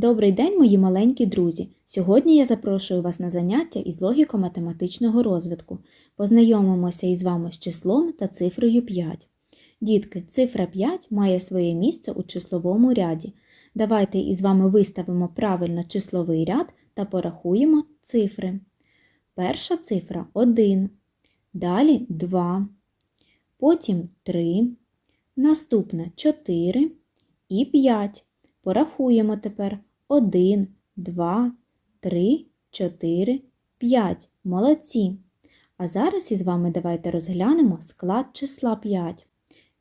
Добрий день, мої маленькі друзі! Сьогодні я запрошую вас на заняття із логіко-математичного розвитку. Познайомимося із вами з числом та цифрою 5. Дітки, цифра 5 має своє місце у числовому ряді. Давайте із вами виставимо правильно числовий ряд та порахуємо цифри. Перша цифра 1, далі 2, потім 3, наступна 4 і 5. Порахуємо тепер 1, 2, 3, 4, 5. Молодці. А зараз із вами давайте розглянемо склад числа 5.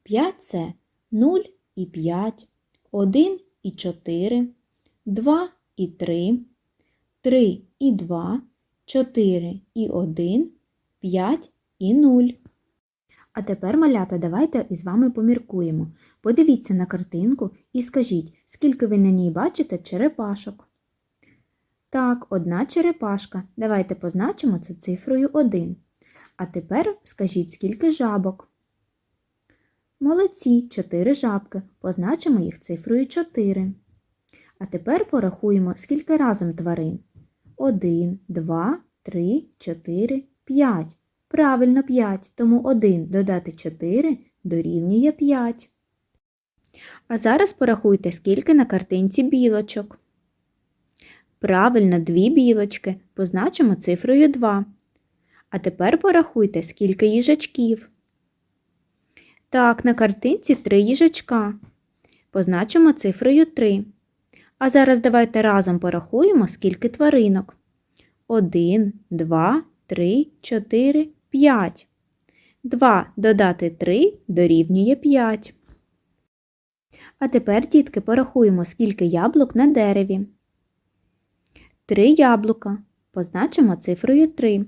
5 це 0 і 5, 1 і 4, 2 і 3, 3 і 2, 4 і 1, 5 і 0. А тепер, малята, давайте із вами поміркуємо. Подивіться на картинку і скажіть, скільки ви на ній бачите черепашок. Так, одна черепашка. Давайте позначимо це цифрою 1. А тепер скажіть, скільки жабок. Молодці, 4 жабки. Позначимо їх цифрою 4. А тепер порахуємо, скільки разом тварин. 1, 2, 3, 4, 5. Правильно 5, тому 1 додати 4 дорівнює 5. А зараз порахуйте, скільки на картинці білочок. Правильно, дві білочки. Позначимо цифрою 2. А тепер порахуйте, скільки їжачків. Так, на картинці 3 їжачка. Позначимо цифрою 3. А зараз давайте разом порахуємо, скільки тваринок. 1, 2, 3, 4, 5. 2 додати 3 дорівнює 5. А тепер, дітки, порахуємо, скільки яблук на дереві. 3 яблука. Позначимо цифрою 3.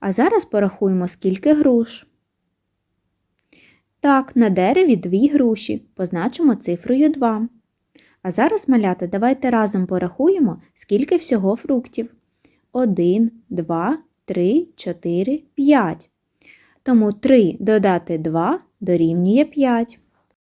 А зараз порахуємо, скільки груш. Так, на дереві 2 груші. Позначимо цифрою 2. А зараз, малята, давайте разом порахуємо, скільки всього фруктів. 1, 2, 3, 4, 5. Тому 3 додати 2 дорівнює 5.